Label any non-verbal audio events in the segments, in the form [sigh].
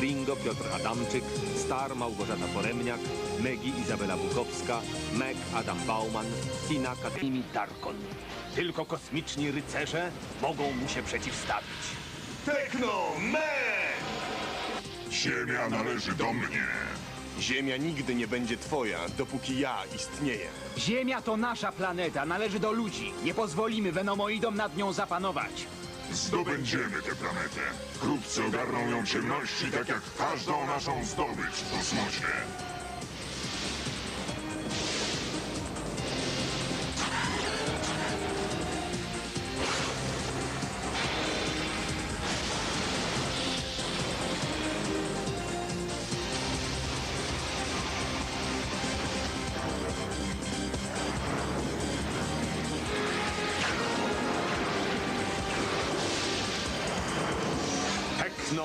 Ringo Piotr Adamczyk, Star Małgorzata Poremniak, Megi Izabela Bukowska, Meg Adam Bauman, Tina Katymi Darkon. Tylko kosmiczni rycerze mogą mu się przeciwstawić. Technomen! Ziemia należy do mnie. Ziemia nigdy nie będzie twoja, dopóki ja istnieję. Ziemia to nasza planeta, należy do ludzi. Nie pozwolimy Venomoidom nad nią zapanować. Zdobędziemy tę planetę. Wkrótce ogarną ją ciemności, tak jak każdą naszą zdobycz w kosmosie.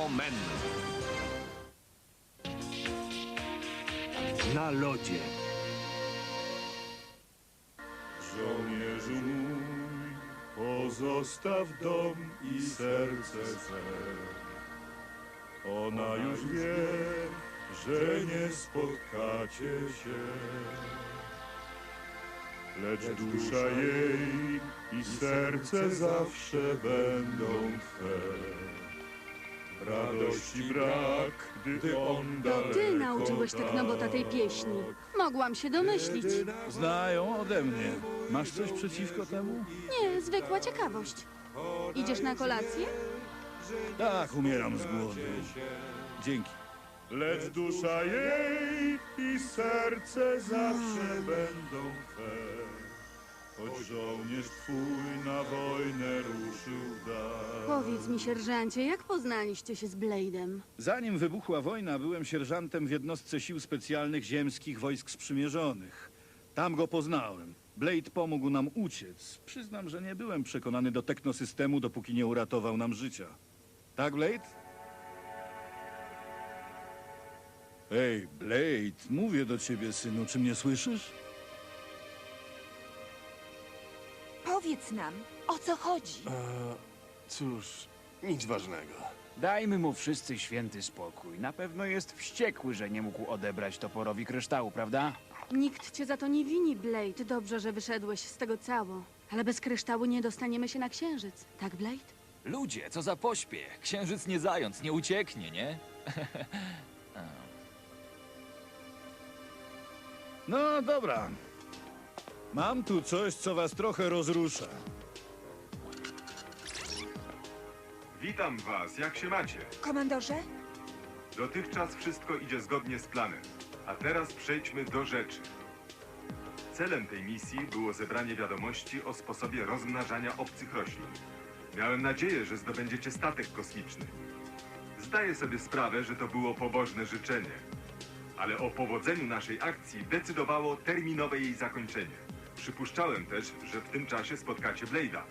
Technomen. Na lodzie. Żołnierzu mój, pozostaw dom i serce swe. Ona już wie, że nie spotkacie się. Lecz dusza jej i serce zawsze będą twe. Radości brak, gdy on To daleko ty nauczyłeś Technobota tej pieśni. Mogłam się domyślić. Znają ode mnie. Masz coś przeciwko temu? Nie, zwykła ciekawość. Idziesz na kolację? Tak, umieram z głodu. Dzięki. Lecz dusza jej i serce zawsze będą twe. Choć żołnierz twój na wojnę ruszył dal. Powiedz mi, sierżancie, jak poznaliście się z Blade'em? Zanim wybuchła wojna, byłem sierżantem w jednostce sił specjalnych ziemskich wojsk sprzymierzonych. Tam go poznałem. Blade pomógł nam uciec. Przyznam, że nie byłem przekonany do technosystemu, dopóki nie uratował nam życia. Tak, Blade? Ej, Blade, mówię do ciebie, synu, czy mnie słyszysz? Powiedz nam, o co chodzi? Cóż, nic ważnego. Dajmy mu wszyscy święty spokój. Na pewno jest wściekły, że nie mógł odebrać toporowi kryształu, prawda? Nikt cię za to nie wini, Blade. Dobrze, że wyszedłeś z tego cało. Ale bez kryształu nie dostaniemy się na księżyc. Tak, Blade? Ludzie, co za pośpiech. Księżyc nie zając, nie ucieknie, nie? [laughs] No dobra. Mam tu coś, co was trochę rozrusza. Witam was, jak się macie? Komandorze? Dotychczas wszystko idzie zgodnie z planem. A teraz przejdźmy do rzeczy. Celem tej misji było zebranie wiadomości o sposobie rozmnażania obcych roślin. Miałem nadzieję, że zdobędziecie statek kosmiczny. Zdaję sobie sprawę, że to było pobożne życzenie. Ale o powodzeniu naszej akcji decydowało terminowe jej zakończenie. Przypuszczałem też, że w tym czasie spotkacie Blade'a.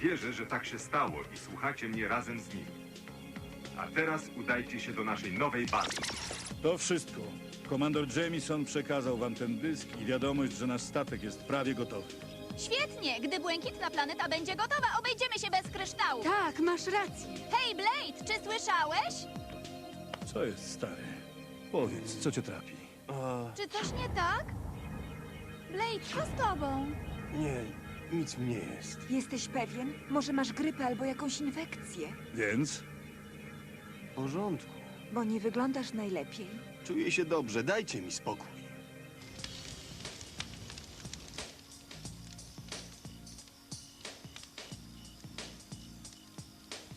Wierzę, że tak się stało i słuchacie mnie razem z nim. A teraz udajcie się do naszej nowej bazy. To wszystko. Komandor Jamison przekazał wam ten dysk i wiadomość, że nasz statek jest prawie gotowy. Świetnie! Gdy błękitna planeta będzie gotowa, obejdziemy się bez kryształu. Tak, masz rację. Hej, Blade, czy słyszałeś? Co jest, stary? Powiedz, co cię trapi? Czy coś nie tak? Blade, co z tobą? Nie, nic mnie jest. Jesteś pewien? Może masz grypę albo jakąś infekcję? Więc? W porządku. Bo nie wyglądasz najlepiej. Czuję się dobrze, dajcie mi spokój.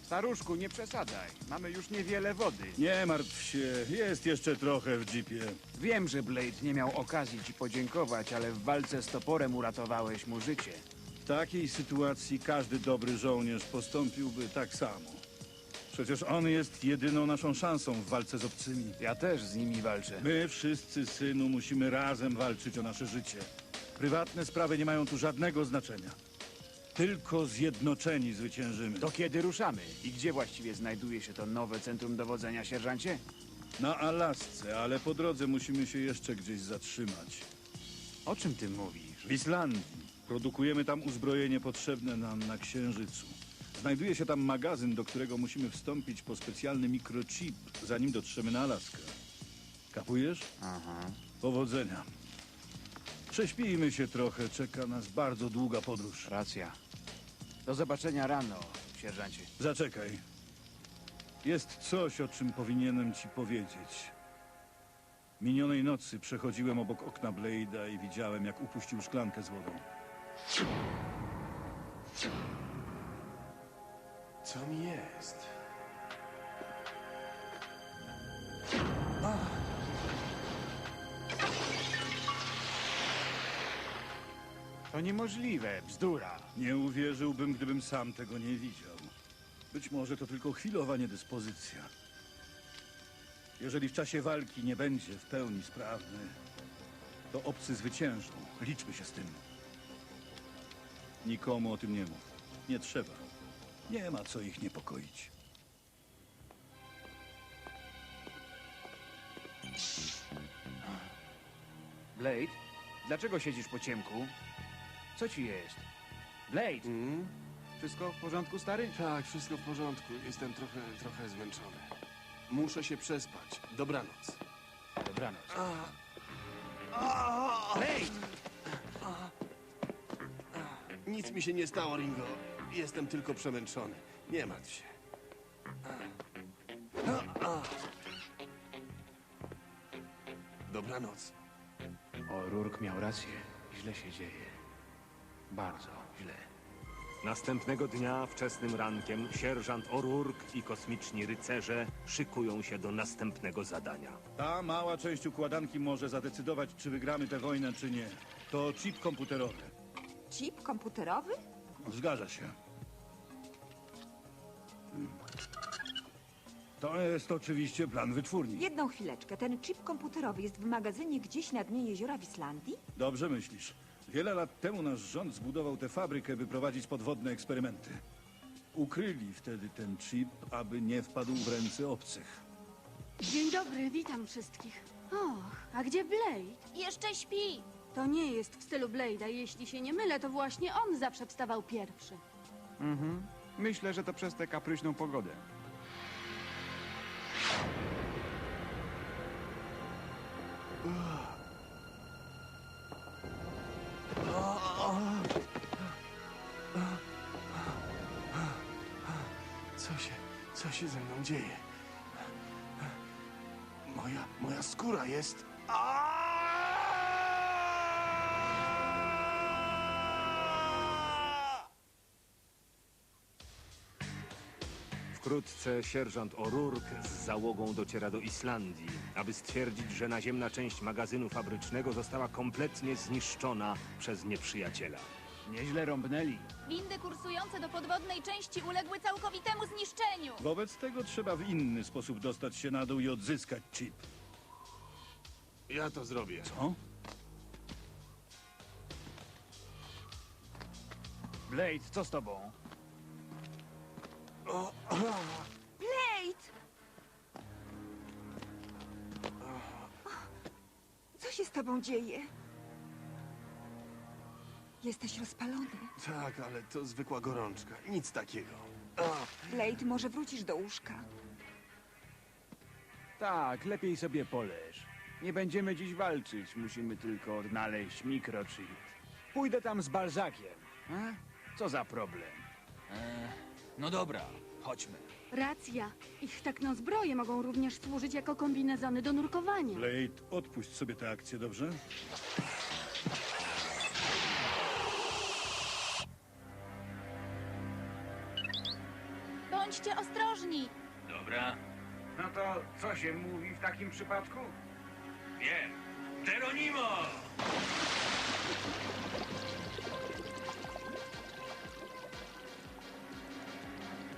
Staruszku, nie przesadzaj. Mamy już niewiele wody. Nie martw się, jest jeszcze trochę w jeepie. Wiem, że Blade nie miał okazji ci podziękować, ale w walce z toporem uratowałeś mu życie. W takiej sytuacji każdy dobry żołnierz postąpiłby tak samo. Przecież on jest jedyną naszą szansą w walce z obcymi. Ja też z nimi walczę. My wszyscy, synu, musimy razem walczyć o nasze życie. Prywatne sprawy nie mają tu żadnego znaczenia. Tylko zjednoczeni zwyciężymy. To kiedy ruszamy? I gdzie właściwie znajduje się to nowe centrum dowodzenia, sierżancie? Na Alasce, ale po drodze musimy się jeszcze gdzieś zatrzymać. O czym ty mówisz? W Islandii. Produkujemy tam uzbrojenie potrzebne nam na Księżycu. Znajduje się tam magazyn, do którego musimy wstąpić po specjalny mikrochip, zanim dotrzemy na Alaskę. Kapujesz? Aha. Powodzenia. Prześpijmy się trochę, czeka nas bardzo długa podróż. Racja. Do zobaczenia rano, sierżancie. Zaczekaj. Jest coś, o czym powinienem ci powiedzieć. Minionej nocy przechodziłem obok okna Blade'a i widziałem, jak upuścił szklankę z wodą. Co mi jest? To niemożliwe, bzdura. Nie uwierzyłbym, gdybym sam tego nie widział. Być może to tylko chwilowa niedyspozycja. Jeżeli w czasie walki nie będzie w pełni sprawny, to obcy zwyciężą. Liczmy się z tym. Nikomu o tym nie mów. Nie trzeba. Nie ma co ich niepokoić. Blade, dlaczego siedzisz po ciemku? Co ci jest? Blade! Wszystko w porządku, stary? Tak, wszystko w porządku. Jestem trochę, trochę zmęczony. Muszę się przespać. Dobranoc. Dobranoc. Nic mi się nie stało, Ringo. Jestem tylko przemęczony. Nie martw się. Dobranoc. O, Rurk miał rację. Źle się dzieje. Bardzo źle. Następnego dnia, wczesnym rankiem, sierżant O'Rourke i kosmiczni rycerze szykują się do następnego zadania. Ta mała część układanki może zadecydować, czy wygramy tę wojnę, czy nie. To chip komputerowy. Chip komputerowy? Zgadza się. To jest oczywiście plan wytwórni. Jedną chwileczkę. Ten chip komputerowy jest w magazynie gdzieś na dnie jeziora w Islandii? Dobrze myślisz. Wiele lat temu nasz rząd zbudował tę fabrykę, by prowadzić podwodne eksperymenty. Ukryli wtedy ten chip, aby nie wpadł w ręce obcych. Dzień dobry, witam wszystkich. Och, a gdzie Blade? Jeszcze śpi. To nie jest w stylu Blade'a. Jeśli się nie mylę, to właśnie on zawsze wstawał pierwszy. Mhm. Myślę, że to przez tę kapryśną pogodę. Co co się ze mną dzieje? Moja, moja skóra jest... Wkrótce sierżant O'Rourke z załogą dociera do Islandii, aby stwierdzić, że naziemna część magazynu fabrycznego została kompletnie zniszczona przez nieprzyjaciela. Nieźle rąbnęli. Windy kursujące do podwodnej części uległy całkowitemu zniszczeniu. Wobec tego trzeba w inny sposób dostać się na dół i odzyskać chip. Ja to zrobię. Co? Blade, co z tobą? Blade! Co się z tobą dzieje? Jesteś rozpalony. Tak, ale to zwykła gorączka. Nic takiego. Blade, może wrócisz do łóżka. Tak, lepiej sobie poleż. Nie będziemy dziś walczyć, musimy tylko odnaleźć mikrochip. Pójdę tam z Balzakiem. A? Co za problem? No dobra, chodźmy. Racja. Ich takną zbroje mogą również służyć jako kombinezony do nurkowania. Blade, odpuść sobie tę akcję, dobrze? Bądźcie ostrożni. Dobra. No to co się mówi w takim przypadku? Wiem. Geronimo!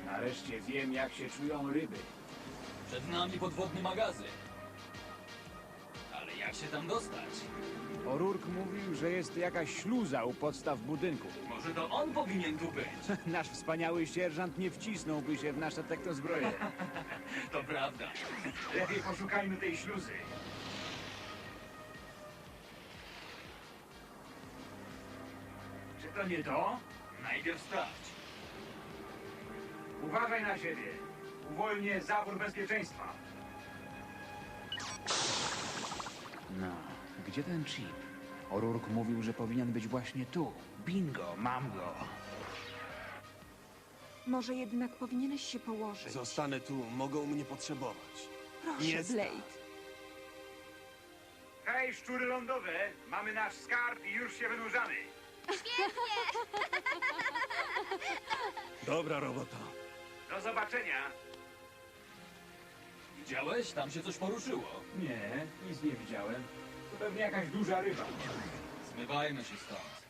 Nareszcie wiem, jak się czują ryby. Przed nami podwodny magazyn. Ale jak się tam dostać? O'Rourke mówił, że jest jakaś śluza u podstaw budynku. Może to on powinien tu być. [laughs] Nasz wspaniały sierżant nie wcisnąłby się w nasze tektozbroje. To prawda. Lepiej poszukajmy tej śluzy. Czy to nie to? Najpierw sprawdź. Uważaj na siebie. Uwolnię zawór bezpieczeństwa. No, gdzie ten chip? O'Rourke mówił, że powinien być właśnie tu. Bingo, mam go. Może jednak powinieneś się położyć. Zostanę tu, mogą mnie potrzebować. Proszę, Nie sta- Blade. Hej, szczury lądowe! Mamy nasz skarb i już się wynurzamy. Dobra robota. Do zobaczenia. Widziałeś? Tam się coś poruszyło. Nie, nic nie widziałem. To pewnie jakaś duża ryba. Zmywajmy się stąd.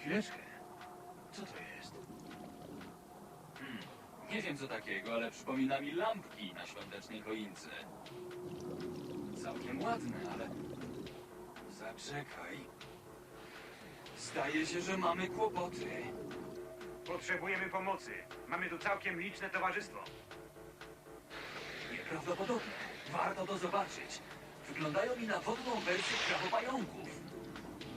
Chwileczkę. Co to jest? Hmm, Nie wiem co takiego, ale przypomina mi lampki na świątecznej choince. Całkiem ładne, ale... Zaczekaj. Zdaje się, że mamy kłopoty. Potrzebujemy pomocy. Mamy tu całkiem liczne towarzystwo. Nieprawdopodobne. Warto to zobaczyć. Wyglądają mi na wodną wersję krabopająków.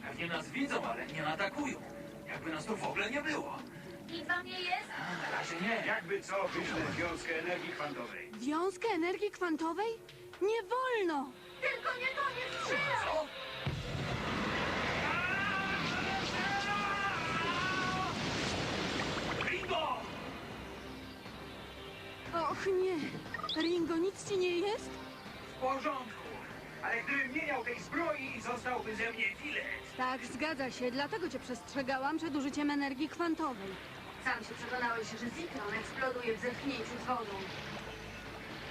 Pewnie nas widzą, ale nie atakują. Jakby nas tu w ogóle nie było. Nic wam nie jest? A, na razie nie. Jakby co, wyślę wiązkę energii kwantowej. Wiązkę energii kwantowej? Nie wolno! Tylko nie to, nie strzelaj! Co? Och nie! Ringo, nic ci nie jest? W porządku. Ale gdybym nie miał tej zbroi, zostałby ze mnie filet. Tak, zgadza się. Dlatego cię przestrzegałam przed użyciem energii kwantowej. Sam się przekonałeś, że Zikron eksploduje w zetknięciu z wodą.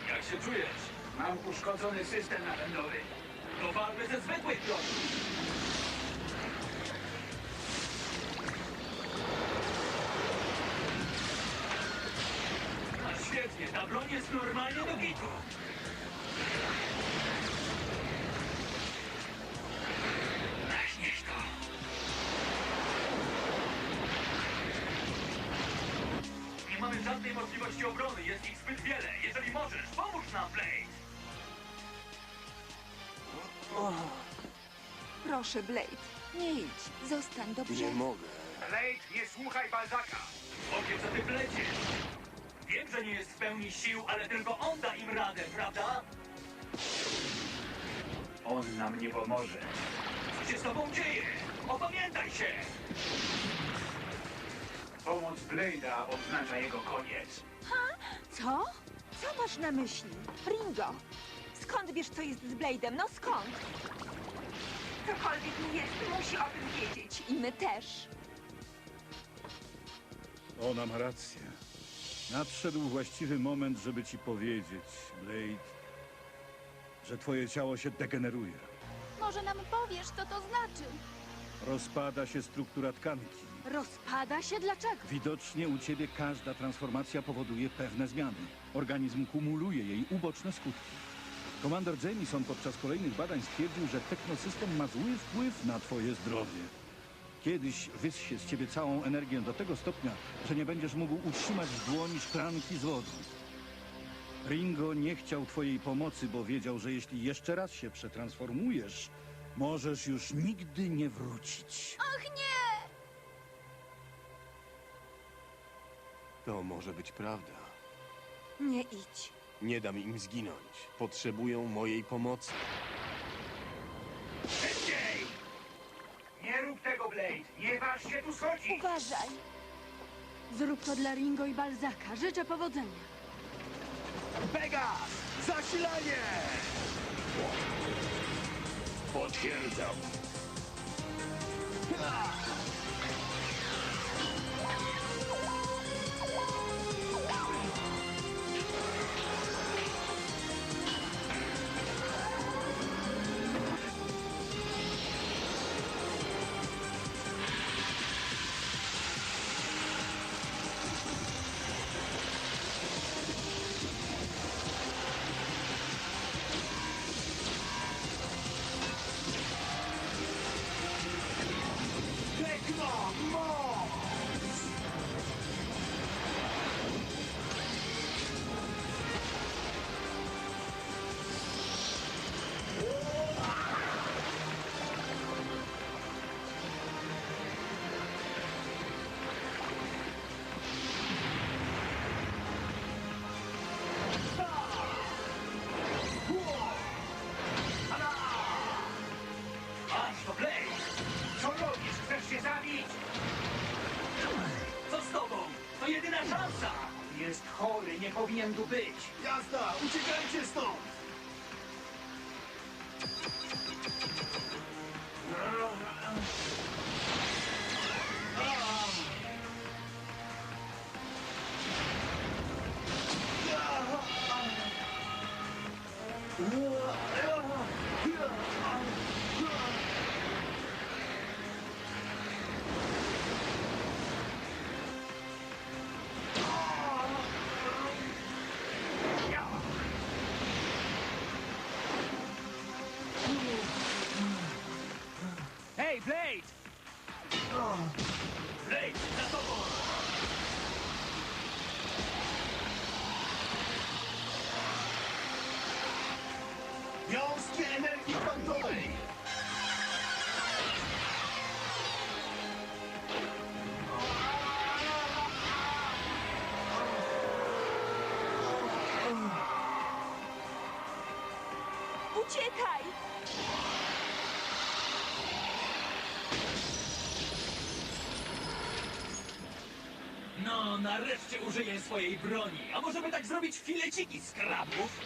Jak się czujesz? Mam uszkodzony system napędowy. To walmy ze zwykłej broni. Jest normalnie do gitu. Ach, niech to. Nie mamy żadnej możliwości obrony, jest ich zbyt wiele. Jeżeli możesz, pomóż nam, Blade. Proszę, Blade. Nie idź. Zostań, dobrze? Nie mogę. Blade, nie słuchaj Balzaka. Ogie, co ty pleciesz? Wiem, że nie jest w pełni sił, ale tylko on da im radę, prawda? On nam nie pomoże. Co się z tobą dzieje? Opamiętaj się! Pomoc Blade'a oznacza jego koniec. Co? Co masz na myśli? Ringo! Skąd wiesz, co jest z Blade'em? No skąd? Cokolwiek nie jest, musi o tym wiedzieć. I my też. Ona ma rację. Nadszedł właściwy moment, żeby ci powiedzieć, Blade, że twoje ciało się degeneruje. Może nam powiesz, co to znaczy? Rozpada się struktura tkanki. Rozpada się? Dlaczego? Widocznie u ciebie każda transformacja powoduje pewne zmiany. Organizm kumuluje jej uboczne skutki. Komandor Jameson podczas kolejnych badań stwierdził, że technosystem ma zły wpływ na twoje zdrowie. Kiedyś wyssie z ciebie całą energię do tego stopnia, że nie będziesz mógł utrzymać w dłoni szklanki z wodą. Ringo nie chciał twojej pomocy, bo wiedział, że jeśli jeszcze raz się przetransformujesz, możesz już nigdy nie wrócić. Och nie! To może być prawda. Nie idź. Nie dam im zginąć. Potrzebują mojej pomocy. Tu schodzić. Uważaj. Zrób to dla Ringo i Balzaka. Życzę powodzenia. Pegas! Zasilanie! Potwierdzam. szansa! Jest chory, nie powinien tu być. Jazda! Uciekajcie stąd! Uciekaj! No, nareszcie użyję swojej broni. A możemy tak zrobić fileciki z krabów?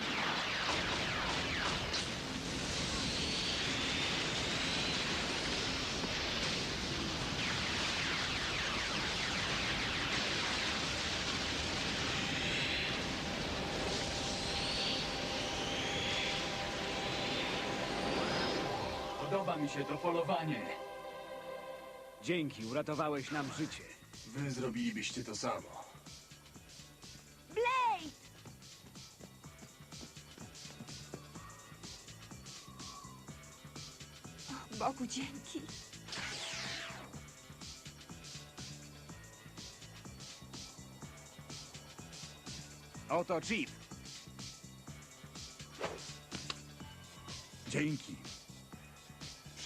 Podoba mi się to polowanie. Dzięki, uratowałeś nam życie. Wy zrobilibyście to samo. Blade! O, Bogu dzięki. Oto chip. Dzięki.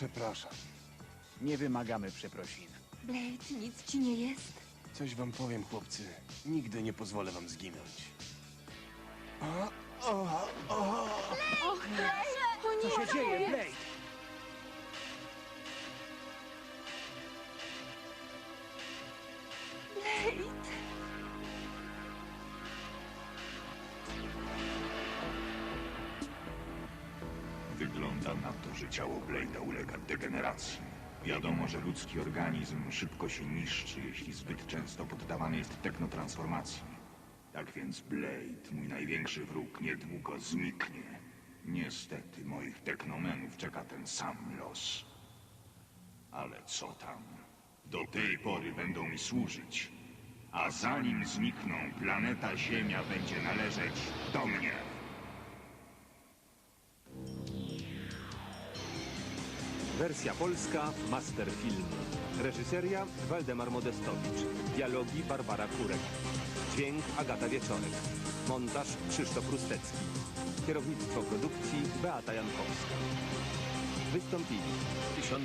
Przepraszam. Nie wymagamy przeprosin. Blade, nic ci nie jest? Coś wam powiem, chłopcy. Nigdy nie pozwolę wam zginąć. Och, Blade! Co się dzieje? Blade! Wiadomo, że ludzki organizm szybko się niszczy, jeśli zbyt często poddawany jest technotransformacji. Tak więc Blade, mój największy wróg, niedługo zniknie. Niestety moich technomenów czeka ten sam los. Ale co tam? Do tej pory będą mi służyć. A zanim znikną, planeta Ziemia będzie należeć do mnie. Wersja polska Master Film. Reżyseria Waldemar Modestowicz. Dialogi Barbara Kurek. Dźwięk Agata Wieczorek. Montaż Krzysztof Rustecki. Kierownictwo produkcji Beata Jankowska. Wystąpili tysiące